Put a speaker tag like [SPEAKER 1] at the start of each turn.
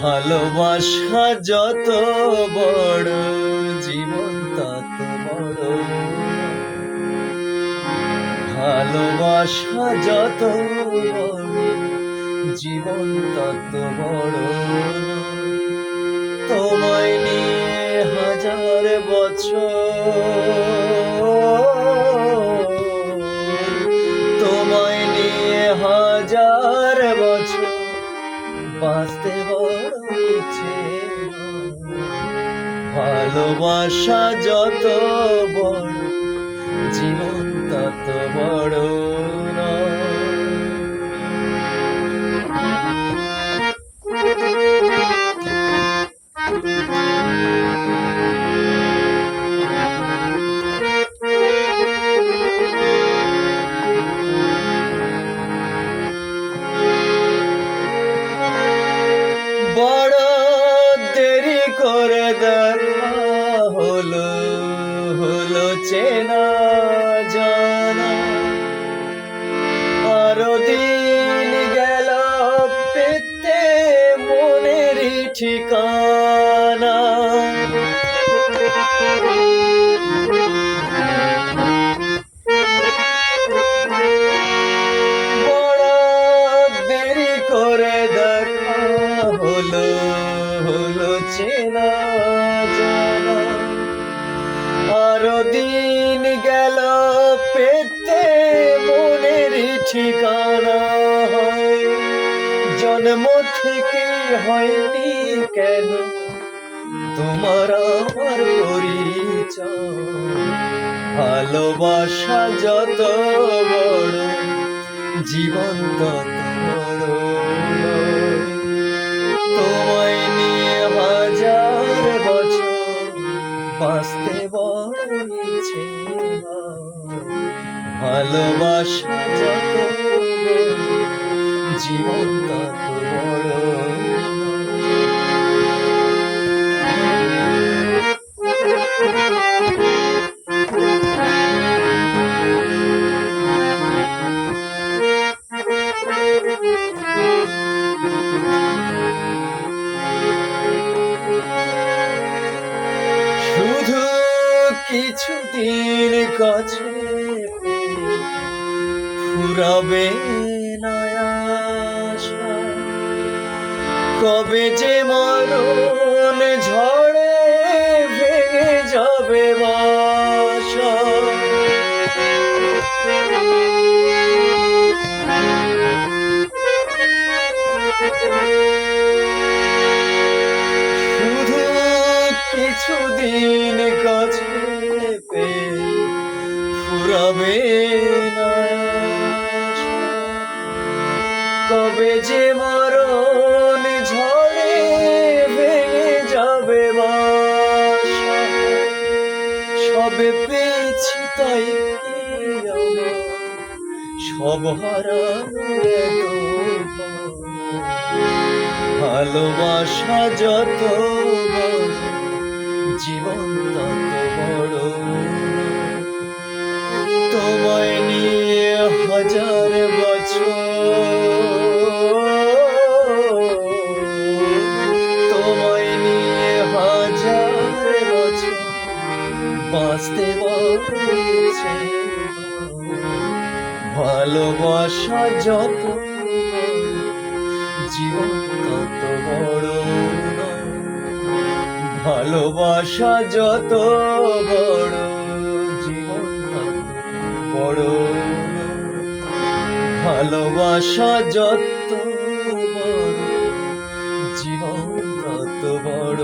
[SPEAKER 1] ভালোবাসা যত বড়, জীবন তত বড়। ভালোবাসা যত বড়, জীবন তত বড়। তোমায় নিয়ে হাজার বছর ভালোবাসা যত বড় জীবন তত বড় নয়। হলো চেনা জানা। আরও দিন গেল পেতে মনেরই ঠিকানা। করে দেখা হলো হলো চেনা দিন গেল, পেতে মনের ঠিকানা জন্ম থেকে হয়নি কেন, তোমার আমার পরিচয় ভালোবাসা যত বড় জীবন তত। তোমায় নিয়ে হাজার বছর বাঁচতে বড় ভালোবাসা যত জীবন তত বড় শুধু কিছুদিন কাছে ফুরাবে। কবে যে মরণ ঝড়ে ভেঙে যাবে শুধু কিছুদিন কাছে আশা। কবে যে মরণ ঝড়ে ভেঙে যাবে সবে পেয়েছি তাই সব। ভালোবাসা যত জীবন তত বড় হাজার বছর। নিয়ে হাজার বছর বাঁচতে ইচ্ছে ভালোবাসা যত জীবন তত বড় ভালোবাসা যত বড় ভালোবাসা যত বড় জীবন তত বড়।